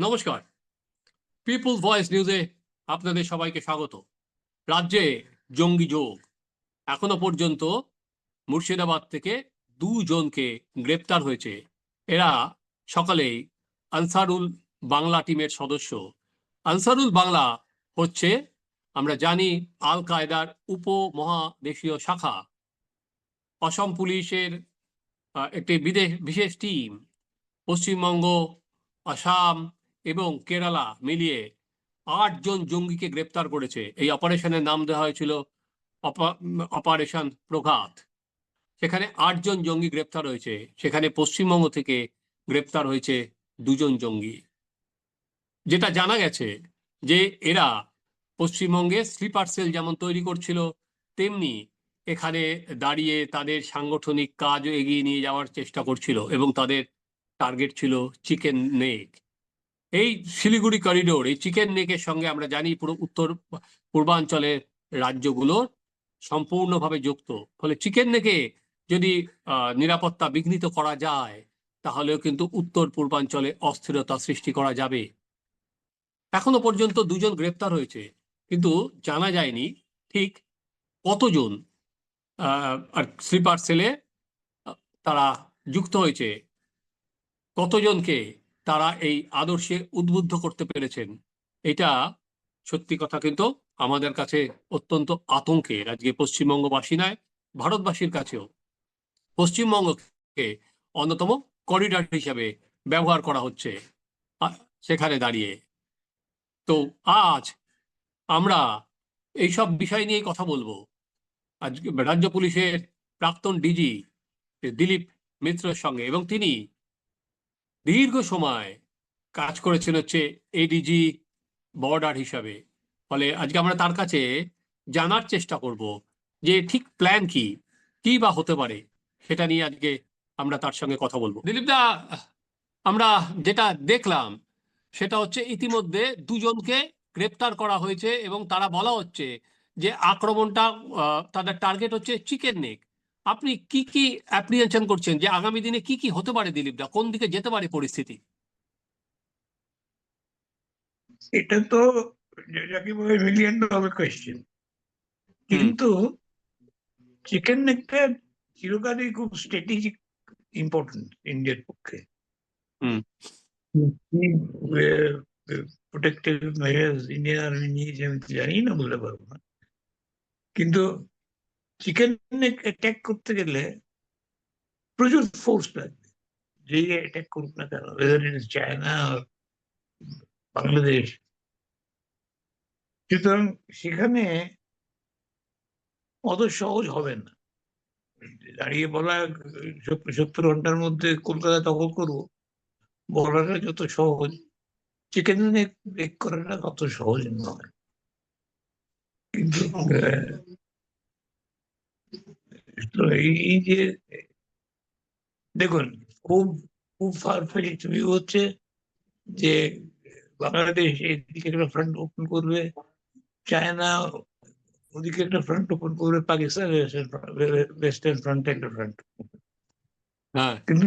নমস্কার। পিপুল ভয়েস নিউজে আপনাদের সবাইকে স্বাগত। রাজ্যে জঙ্গি যোগ। এখনও পর্যন্ত মুর্শিদাবাদ থেকে দুজনকে গ্রেপ্তার হয়েছে। এরা সকালেই আনসারুল বাংলা টিমের সদস্য। আনসারুল বাংলা হচ্ছে, আমরা জানি আল কায়দার উপমহাদেশীয় শাখা। অসম পুলিশের একটি বিদেশ, বিশেষ টিম। পশ্চিমবঙ্গ, আসাম এবং কেরালা মিলিয়ে আটজন জঙ্গিকে গ্রেপ্তার করেছে। এই অপারেশনের নাম দেওয়া হয়েছিল অপা- অপারেশন প্রঘাত। সেখানে আটজন জঙ্গি গ্রেপ্তার হয়েছে। সেখানে পশ্চিমবঙ্গ থেকে গ্রেপ্তার হয়েছে দুজন জঙ্গি। যেটা জানা গেছে যে এরা পশ্চিমবঙ্গে স্লিপার সেল যেমন তৈরি করছিল, তেমনি এখানে দাঁড়িয়ে তাদের সাংগঠনিক কাজও এগিয়ে নিয়ে যাওয়ার চেষ্টা করছিল এবং তাদের টার্গেট ছিল চিকেন নেক। এই শিলিগুড়ি করিডোর এই চিকেন নেকের সঙ্গে আমরা জানি পুরো উত্তর পূর্বাঞ্চলের রাজ্যগুলোর সম্পূর্ণভাবে যুক্ত। ফলে চিকেন নেকে যদি নিরাপত্তা বিঘ্নিত করা যায়, তাহলেও কিন্তু উত্তর, পূর্বাঞ্চলে অস্থিরতা সৃষ্টি করা যাবে। এখনও পর্যন্ত দুজন গ্রেপ্তার হয়েছে, কিন্তু জানা যায়নি ঠিক কতজন আর স্লিপার সেলে তারা যুক্ত হয়েছে। কতজনকে তারা এই আদর্শে উদ্বুদ্ধ করতে পেরেছেন। এটা সত্যি কথা কিন্তু আমাদের কাছে অত্যন্ত আতঙ্কের আজকে পশ্চিমবঙ্গবাসী নয়, ভারতবাসীর কাছেও। পশ্চিমবঙ্গকে অন্যতম করিডর হিসাবে ব্যবহার করা হচ্ছে সেখানে দাঁড়িয়ে। তো আজ আমরা এইসব বিষয় নিয়ে কথা বলব। আজকে রাজ্য পুলিশের প্রাক্তন ডিজি, দিলীপ মিত্রের সঙ্গে এবং তিনি দীর্ঘ সময় কাজ করেছেন হচ্ছে এডিজি বর্ডার হিসাবে। ফলে আজকে আমরা তার কাছে জানার চেষ্টা করব যে ঠিক প্ল্যান কি কি বা হতে পারে সেটা নিয়ে আজকে আমরা তার সঙ্গে কথা বলব। দিলীপ দা, আমরা যেটা দেখলাম সেটা হচ্ছে ইতিমধ্যে দুজনকে গ্রেপ্তার করা হয়েছে এবং তারা বলা হচ্ছে যে আক্রমণটা তাদের টার্গেট হচ্ছে চিকেন নেক আপনি কি কি অ্যাপ্রিহেনশন করছেন যে আগামী দিনে কি কি হতে পারে দিলীপ দা কোন দিকে যেতে পারে পরিস্থিতি? এটা তো যাকে বলে মিলিয়ন ডলার কোয়েশ্চেন কিন্তু চিকেন নেকটা চিরকালই খুব স্ট্র্যাটেজিক ইম্পর্টেন্ট ইন্ডিয়ার পক্ষে। প্রোটেক্টিভ মেজার্স ইন্ডিয়ান আর্মি নিয়েছে আমি জানি না বলতে পারব না। কিন্তু চিকেন নেক অ্যাটাক করতে গেলে প্রচুর ফোর্স লাগবে। যেই অ্যাটাক করুক না কেন whether it is China Bangladesh সুতরাং সেখানে অত সহজ হবে না। দাঁড়িয়ে বলা সত্তর- ঘণ্টার মধ্যে কলকাতা দখল করব, বলাটা যত সহজ চিকেন করাটা তত সহজ নয়। কিন্তু তো এই যে দেখুন খুব খুব ফারফেট ভিউ হচ্ছে যে বাংলাদেশ এদিকে একটা ফ্রন্ট ওপেন করবে চায়না ওদিকে একটা ফ্রন্ট ওপেন করবে পাকিস্তান ওয়েস্টার্ন ফ্রন্ট একটা ফ্রন্ট হ্যাঁ। কিন্তু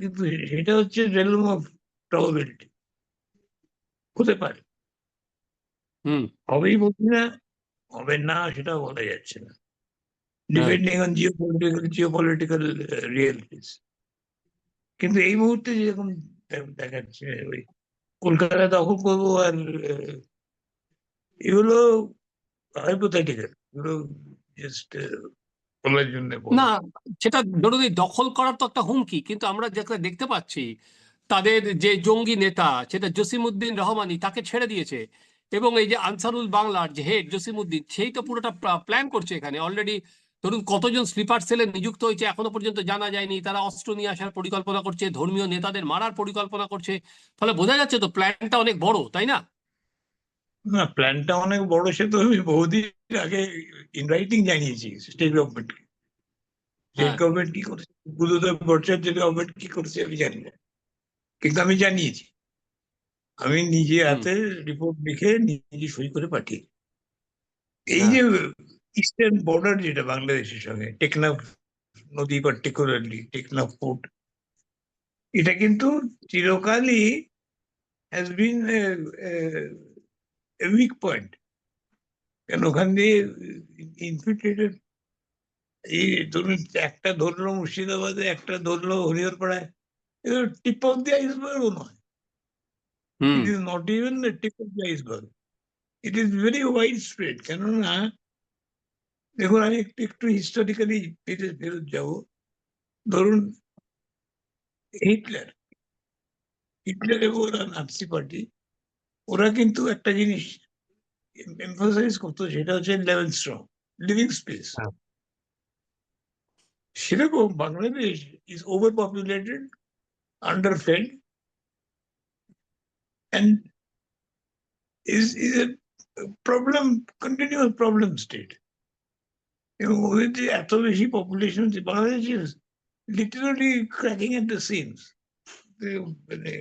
কিন্তু সেটা হচ্ছে রেলম অফ প্রবাবিলিটি হতে পারে। হুম। হবেই বলছি না হবে না সেটা বলা যাচ্ছে না। Depending on geopolitical geopolitical realities কিন্তু এই মুহূর্তে যেরকম দেখাচ্ছে ওই কলকাতা দখল করব আর এগুলো হাইপোথেটিক্যাল এগুলো জাস্ট বলার জন্য না সেটা ধরুন দখল করার তো একটা হুমকি কিন্তু আমরা যেটা দেখতে পাচ্ছি তাদের যে জঙ্গি নেতা সেটা জসিমউদ্দিন রহমানি তাকে ছেড়ে দিয়েছে। এবং এই যে আনসারুল বাংলার যে হেড জসিমউদ্দিন সেই তো পুরোটা প্ল্যান করছে এখানে। অলরেডি ধরুন কতজন স্লিপার সেলে নিযুক্ত হয়েছে এখনও পর্যন্ত জানা যায়নি তারা অস্ত্র নিয়ে আসার পরিকল্পনা করছে ধর্মীয় নেতাদের মারার পরিকল্পনা করছে ফলে বোঝা যাচ্ছে তো প্ল্যানটা অনেক বড় তাই না না প্ল্যানটা অনেক বড় সে তো আমি বহুদিন আগে ইন রাইটিং জানিয়েছি স্টেট গভর্নমেন্টকে স্টেট। গভর্নমেন্ট কি করছে বুদ্ধদেব ভট্টাচার্য গভর্নমেন্ট কি করছে আমি জানি না কিন্তু আমি জানিয়েছি আমি নিজে। হাতে রিপোর্ট লিখে নিজে সই করে পাঠিয়ে এই হ্যাঁ। যে ইস্টার্ন বর্ডার যেটা বাংলাদেশের সঙ্গে টেকনাফ নদী পার্টিকুলারলি টেকনাফ পোর্ট এটা কিন্তু চিরকালই has been a, a, a weak point. কেন? ওখান দিয়ে ইনফিল্ট্রেটেড এই ধরুন একটা ধরলো মুর্শিদাবাদে একটা ধরলো হরিহরপাড়ায় টিপ অফ দি আইসবার্গ নয়। It is not even the tip of the iceberg it is very widespread কেননা দেখুন আমি একটু একটু হিস্টোরিক্যালি ফিরে ফেরত যাব। ধরুন হিটলার হিটলার এবং ওরা নাৎসি পার্টি ওরা কিন্তু একটা জিনিস এমফাসাইজ করতো সেটা হচ্ছে লেভেল স্ট্রং লিভিং স্পেস হ্যাঁ। সেরকম Bangladesh is overpopulated underfed and is is a problem continuous problem state এবং ওদের যে এত বেশি population Bangladesh is literally cracking at the seams মানে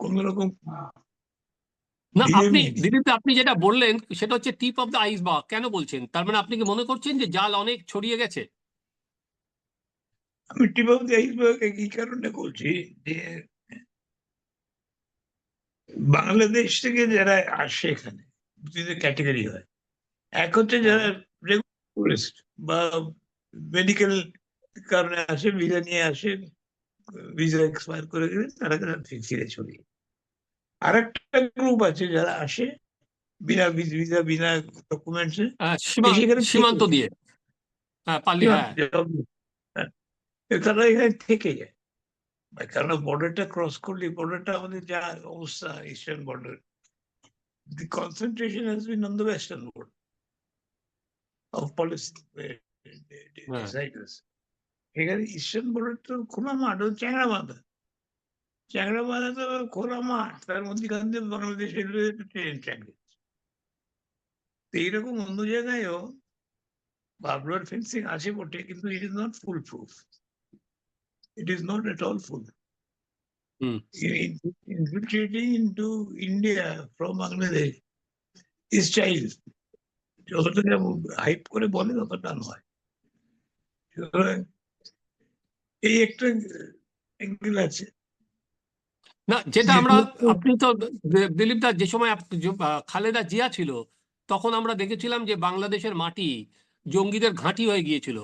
কোন রকম না আপনি ধীরে। আপনি যেটা বললেন সেটা হচ্ছে টিপ অফ দ্য আইসবার্গ কেন বলছেন? তার মানে আপনি কি মনে করছেন যে জাল অনেক ছড়িয়ে গেছে? আমি টিপ অফ দি আইসবার্গ এই কারণে বলছি যে বাংলাদেশ থেকে যারা আসে এখানে দুটো ক্যাটাগরি হয় এক হচ্ছে যারা বা মেডিকেল কারণে আসে ভিসা নিয়ে আসে ভিসা এক্সপায়ার করে গেলে তারা তারা ফিরে চলে। আর একটা গ্রুপ আছে যারা আসে বিনা ভিসা বিনা ডকুমেন্টসে সীমা- সেখানে থেকে সীমান্ত দিয়ে। হ্যাঁ পাল্লি হ্যাঁ। হ্যাঁ। তারা এখানে থেকে যায়। কারণ বর্ডারটা ক্রস করলে বর্ডারটা আমাদের যা অবস্থা eastern border the concentration has been on the western border of policy deciders এখানে ইস্টার্ন বর্ডার তো খোলা মাঠ ও চ্যাংড়া বাঁধা চ্যাংড়া বাঁধা তো খোলা মাঠ তার মধ্যেখান দিয়ে বাংলাদেশ রেলওয়ে ট্রেন ট্র্যাক তো এইরকম অন্য জায়গায়ও বাবলার ফেন্সিং আছে বটে কিন্তু it is not foolproof it is not at all full hmm. infiltrating into India from Bangladesh is child যতটা হাইপ করে বলে ততটা নয়। সুতরাং এই একটা অ্যাঙ্গেল আছে। না যেটা আমরা আপনি তো দিলীপ দা যে সময় খালেদা জিয়া ছিল তখন আমরা দেখেছিলাম যে বাংলাদেশের মাটি জঙ্গিদের ঘাঁটি হয়ে গিয়েছিল।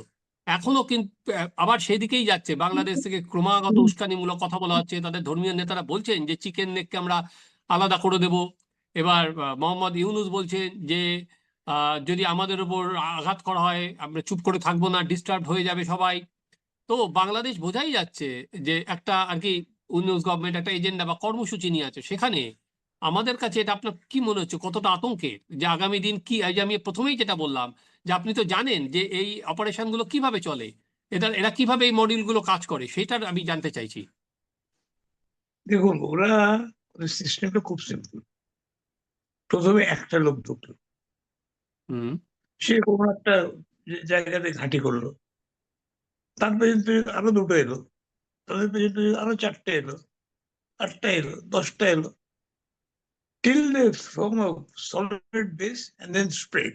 এখনও কিন্তু আবার সেদিকেই যাচ্ছে। বাংলাদেশ থেকে ক্রমাগত উস্কানিমূলক কথা বলা হচ্ছে। তাদের ধর্মীয় নেতারা বলছেন যে চিকেন নেককে আমরা আলাদা করে দেব। এবার মোহাম্মদ ইউনুস বলছেন যে যদি আমাদের উপর আঘাত করা হয়, আমরা চুপ করে থাকব না ডিস্টার্ব হয়ে যাবে সবাই। তো বাংলাদেশ বোঝাই যাচ্ছে যে একটা আর কি ইউনুস গভর্নমেন্ট একটা এজেন্ডা বা কর্মসূচি নিয়ে আছে। সেখানে আমাদের কাছে এটা আপনার কি মনে হচ্ছে? কতটা আতঙ্কের? যে আগামী দিন কি যে আমি প্রথমেই যেটা বললাম, যে আপনি তো জানেন যে এই অপারেশনগুলো কীভাবে চলে এটা এরা কীভাবে এই মডিউলগুলো কাজ করে, সেটার আমি জানতে চাইছি। দেখুন, ওরা সিস্টেমটা খুব সিম্পল প্রথমে একটা লোক ঢুকলো। সে কোনো একটা জায়গাতে ঘাঁটি করল। তার পেছন আরও দুটো এলো। তাদের পেছন আরও চারটে এলো আটটা এলো দশটা এলো। Till they form a solid base and then spread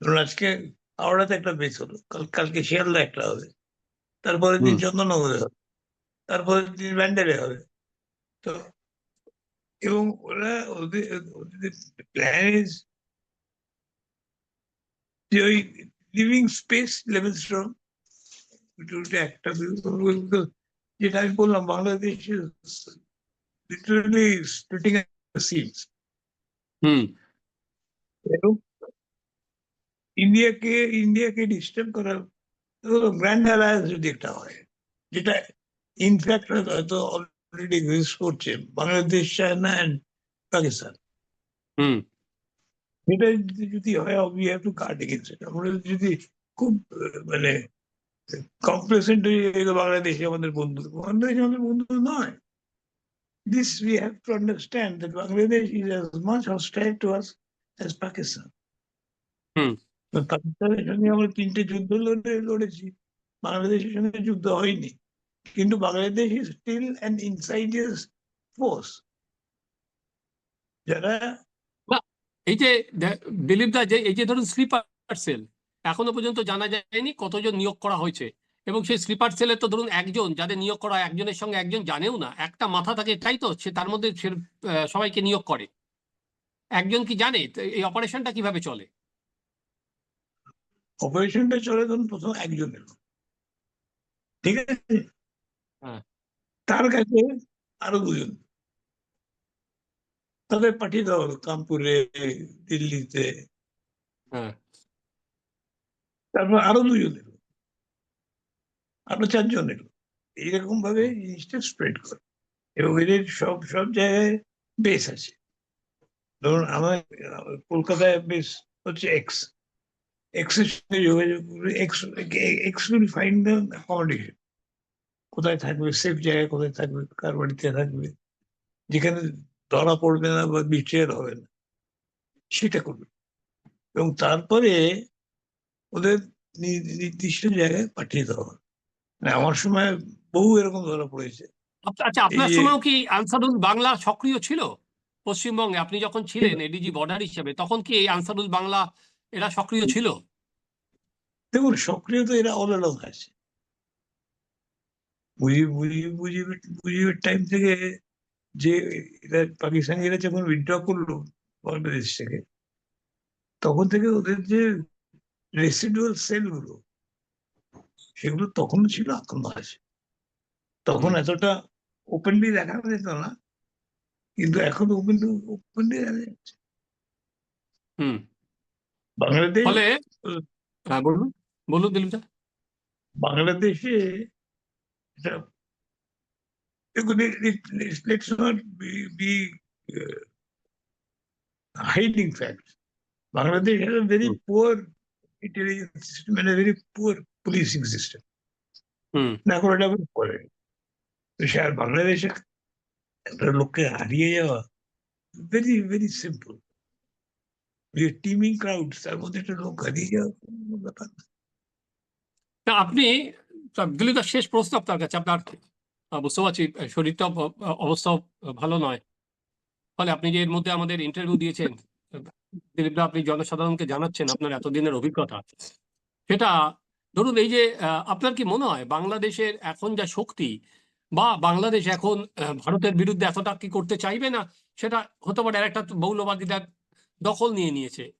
ধরুন আজকে হাওড়াতে একটা বেস হলো কাল কালকে শিয়ালদা একটা হবে। তারপরে দিন হুম। চন্দননগরে হবে। তারপরে দিন ব্যান্ডেলে হবে। তো এবং ওরা ওদের প্ল্যান ইজ যে ওই লিভিং স্পেস লেভেল স্ট্রং ওটা একটা যেটা আমি বললাম Bangladesh literally splitting seams hmm ইন্ডিয়াকে ইন্ডিয়াকে ডিস্টার্ব করা গ্র্যান্ড অ্যালায়েন্স যদি একটা হয় যেটা ইনফ্যাক্ট হয়তো অলরেডি এক্সিস্ট করছে Bangladesh China and Pakistan hmm এটা যদি হয় we have to guard against it আমরা যদি খুব মানে কমপ্লেসেন্ট হয়ে গেলে বাংলাদেশে আমাদের বন্ধু বাংলাদেশ আমাদের বন্ধু নয়। This we have to understand that Bangladesh is as much hostile to us as Pakistan. পাকিস্তানের সঙ্গে আমরা তিনটে যুদ্ধ লড়ে লড়েছি। বাংলাদেশের সঙ্গে যুদ্ধ হয়নি। কিন্তু Bangladesh is still an insidious force যারা এই যে দিলীপ দা যে এই যে ধরুন স্লিপার সেল এখনও পর্যন্ত জানা যায়নি কতজন নিয়োগ করা হয়েছে। এবং সেই স্লিপার সেলের তো ধরুন একজন যাদের নিয়োগ করা একজনের সঙ্গে একজন জানেও না একটা মাথা থাকে তাই তো সে তার মধ্যে সবাইকে নিয়োগ করে। একজন কি জানে এই অপারেশনটা কীভাবে চলে? অপারেশনটা চলে ধরুন প্রথম একজনের। ঠিক আছে? হ্যাঁ। তার কাছে আরও দুজন। তাদের পাঠিয়ে দেওয়া হলো কানপুরে দিল্লিতে। হ্যাঁ। তারপর আরও দুজন এলো। আরও চারজন এলো। এইরকম ভাবে জিনিসটা স্প্রেড করে। এবং এদের সব সব জায়গায় বেস আছে। ধরুন আমার কলকাতায় বেস হচ্ছে এক্স এক্সের সঙ্গে যোগাযোগ করে X X will find the accommodation কোথায় থাকবে সেফ জায়গায় কোথায় থাকবে কার বাড়িতে থাকবে যেখানে ধরা পড়বে না বা বিট্রেয়ার হবে না সেটা করবে এবং তারপরে ওদের নির্দিষ্ট জায়গায় পাঠিয়ে দেওয়া মানে আমার সময় বহু এরকম ধরা পড়েছে আচ্ছা আপনার এই যে- সময়ও কি আনসারুল বাংলা সক্রিয় ছিল পশ্চিমবঙ্গে আপনি যখন ছিলেন এডিজি বর্ডার হিসেবে তখন কি এই আনসারুল বাংলা এরা সক্রিয় ছিল দেখুন সক্রিয় তো এরা অল আছে মুজিব মুজিব মুজিবের মুজিবের টাইম থেকে যে এরা পাকিস্তানিরা যখন উইথড্র করল বাংলাদেশ থেকে তখন থেকে ওদের যে রেসিডুয়াল সেলগুলো সেগুলো তখনও ছিল এখনও আছে তখন এতটা ওপেনলি দেখা যেত না কিন্তু এখন ওপেন ওপেনলি দেখা যাচ্ছে। হুম। বাংলাদেশ হ্যাঁ বলুন। বলুন দিলীপ বাংলাদেশে এটা দেখুন let's not be hiding fact Bangladesh has a very Hmm. poor intelligence system and a very poor policing system. না করে ডেভেলপ করে তো সে আর বাংলাদেশে একটা লোককে হারিয়ে যাওয়া very very simple teeming crowd তার মধ্যে একটা লোক হারিয়ে যাওয়া ব্যাপার না আপনি তা দিলীপ শেষ প্রশ্ন আপনার কাছে আপনার বুঝতে পারছি শরীরটা অব- অবস্থাও ভালো নয়। ফলে আপনি যে এর মধ্যে আমাদের ইন্টারভিউ দিয়েছেন আপনি জনসাধারণকে জানাচ্ছেন আপনার এতদিনের অভিজ্ঞতা। সেটা, ধরুন এই যে আপনার কি মনে হয় বাংলাদেশের এখন যা শক্তি বা বাংলাদেশ এখন ভারতের বিরুদ্ধে এতটা কি করতে চাইবে না, সেটা হতে পারে একটা মৌলবাদীদের দখল নিয়ে নিয়েছে।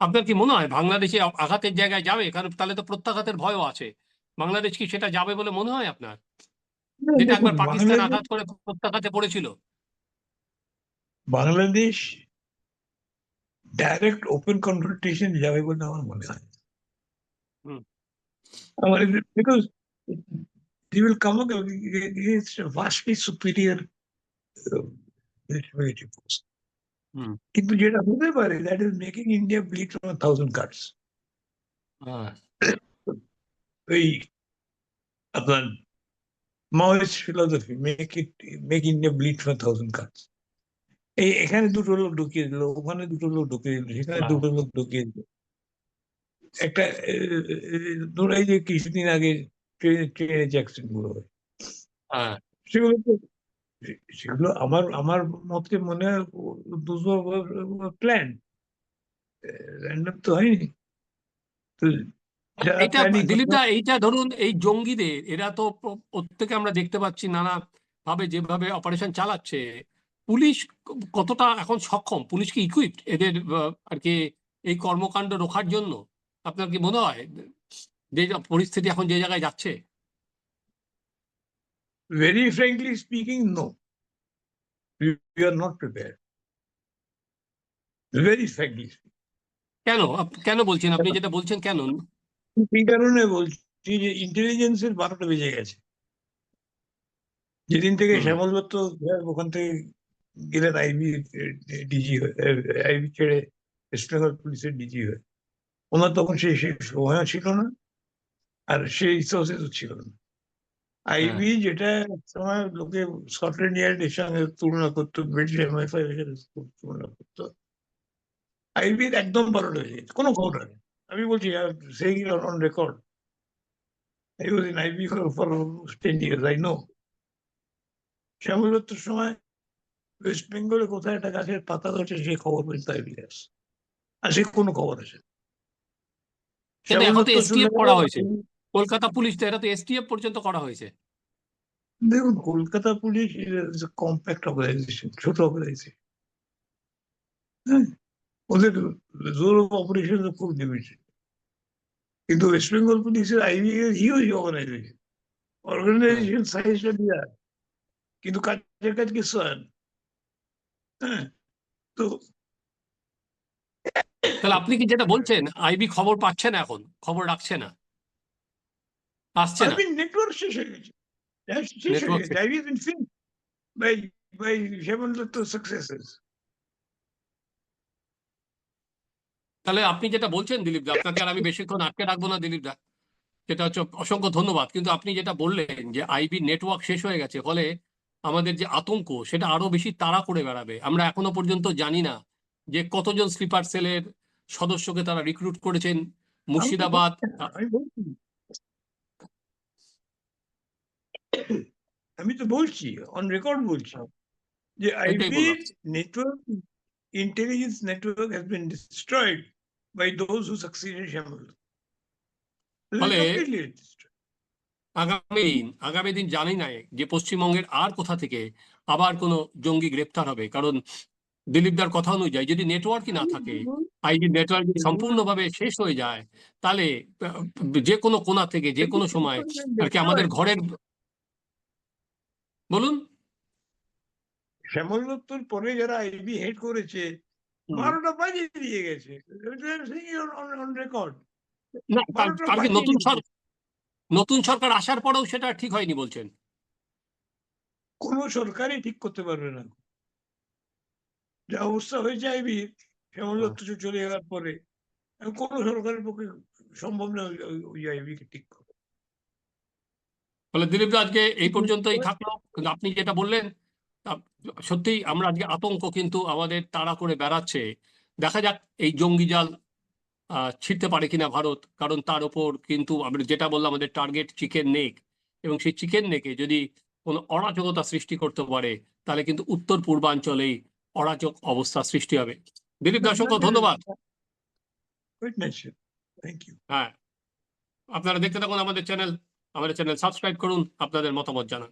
আপনার কি মনে হয় বাংলাদেশে আঘাতের জায়গায় যাবে? কারণ তাহলে তো প্রত্যাঘাতের ভয়ও আছে। বাংলাদেশ কি সেটা যাবে বলে মনে হয় আপনার? যেটা একবার পাকিস্তান আঘাত করে প্রত্যাঘাতে পড়েছিল। বাংলাদেশ ডাইরেক্ট ওপেন কনফ্রন্টেশন যাবে বলে আমার মনে হয়। আমার because they will come up against a vastly superior uh, military force. কিন্তু যেটা হতে পারে that is making India bleed from thousand cuts ওই আপনার Maoist philosophy make it make India bleed from thousand cuts এই এখানে দুটো লোক ঢুকিয়ে দিল ওখানে দুটো লোক ঢুকিয়ে দিল সেখানে। দুটো লোক ঢুকিয়ে দিল। একটা ধরো এই যে কিছুদিন আগে ট্রেনে ট্রেনে যে অ্যাক্সিডেন্টগুলো হয়। হ্যাঁ। সেগুলো তো সেগুলো আমার আমার মতে মনে হয় দুশো প্ল্যান র্যান্ডম তো হয়নি। তো যারা এইটা planning দিলীপ করবে- দা এইটা ধরুন এই জঙ্গিদের এরা তো প্রত্যেকে আমরা দেখতে পাচ্ছি নানা ভাবে যেভাবে অপারেশন চালাচ্ছে। পুলিশ কতটা এখন সক্ষম? পুলিশ কি ইকুইপড এদের আর কি এই কর্মকাণ্ড রোখার জন্য? আপনার কি মনে হয়? যে পরিস্থিতি এখন যে জায়গায় যাচ্ছে? Very frankly speaking, no. We, are not prepared. Very frankly. কেন? কেন বলছেন? আপনি যেটা বলছেন কেন? এই কারণে বলছি যে ইন্টেলিজেন্সের বারোটা বেজে গেছে। যেদিন থেকে। শ্যামল দত্ত ওখান থেকে গেলেন আইবি ডিজি আইবি ছেড়ে ওয়েস্ট বেঙ্গল পুলিশের ডিজি হয়ে। ওনার তখন সেই সেই সময়ও ছিল না আর সেই রিসোর্সেসও ছিল না। আইবি যেটা সময় লোকে স্কটল্যান্ড ইয়ার্ডের সঙ্গে তুলনা করতো ব্রিটিশ এমআইফাই এর সাথে তুলনা করতো আইবির একদম বারোটা হয়ে গেছে কোনো খবর নেই। আমি বলছি সেই on record I was in IB for, for almost 10 years, I know. Shyamal সময় ওয়েস্ট বেঙ্গলে কোথায় একটা গাছের পাতা ধরছে সেই খবর পর্যন্ত আইবি আসে আর সে কোনো খবর শুনলে করা হয়েছে। কলকাতা পুলিশ তো এটা তো এসটিএফ পর্যন্ত করা হয়েছে। দেখুন কলকাতা পুলিশ কম্প্যাক্ট অর্গানাইজেশন ছোট অর্গানাইজেশন হ্যাঁ? ওদের জোর অপারেশন খুব লিমিটেড কিন্তু ওয়েস্ট বেঙ্গল পুলিশের আইবি হিউজ অর্গানাইজেশন অর্গানাইজেশন সাইজটা বিরাট। কিন্তু কাজের কাজ কিছু হয় না। হ্যাঁ তো তাহলে আপনি কি যেটা বলছেন আইবি খবর পাচ্ছে না এখন? খবর রাখছে না? আসছে না? নেটওয়ার্ক শেষ হয়ে গেছে। শেষ হয়ে গেছে। IB by by Dutta successors তাহলে আপনি যেটা বলছেন দিলীপ দা আপনাকে আর আমি বেশিক্ষণ আটকে রাখব না দিলীপ দা। যেটা হচ্ছে অসংখ্য ধন্যবাদ। কিন্তু আপনি যেটা বললেন যে আইবি নেটওয়ার্ক শেষ হয়ে গেছে ফলে আমাদের যে আতঙ্ক সেটা আরও বেশি তাড়া করে বেড়াবে। আমরা এখনও পর্যন্ত জানি না যে কতজন স্লিপার সেলের সদস্যকে তারা রিক্রুট করেছেন। মুর্শিদাবাদ আমি তো বলছি অন রেকর্ড বলছি যে IB network intelligence network has been destroyed those who succeeded Shyamal ফলে- আগামী দিন আগামী দিন জানি না যে পশ্চিমবঙ্গের আর কোথা থেকে আবার কোনো জঙ্গি গ্রেপ্তার হবে। কারণ দিলীপদার কথা অনুযায়ী যদি নেটওয়ার্কই না থাকে আইডি নেটওয়ার্ক সম্পূর্ণভাবে শেষ হয়ে যায় তাহলে যে কোনো কোণা থেকে যে কোনো সময় আর কি আমাদের ঘরের বলুন? শ্যামল দত্তর পরে যারা আইবি হেড করেছে বারোটা বাজিয়ে দিয়ে গেছে। অন রেকর্ড নতুন। নতুন সরকার আসার পরেও সেটা ঠিক হয়নি বলছেন? কোন সরকারই ঠিক করতে পারবে না। যা অবস্থা শ্যামল হ্যাঁ। দত্ত চলে যাওয়ার পরে কোন সরকারের পক্ষে সম্ভব না ওই- ঠিক করা। ফলে দিলীপ দা আজকে এই পর্যন্তই থাকল। আপনি যেটা বললেন সত্যিই আমরা আজকে আতঙ্ক কিন্তু আমাদের তাড়া করে বেড়াচ্ছে। দেখা যাক এই জঙ্গি জাল আহ, ছিঁড়তে পারে কিনা ভারত কারণ তার উপর কিন্তু আমরা যেটা বললাম আমাদের টার্গেট চিকেন নেক এবং সেই চিকেন নেকে যদি কোনো অরাজকতা সৃষ্টি করতে পারে তাহলে কিন্তু উত্তর পূর্বাঞ্চলেই অরাজক অবস্থা সৃষ্টি হবে। দিলীপ দা অসংখ্য ধন্যবাদ। হ্যাঁ। আপনারা দেখতে থাকুন আমাদের চ্যানেল আমাদের চ্যানেল সাবস্ক্রাইব করুন আপনাদের মতামত জানান।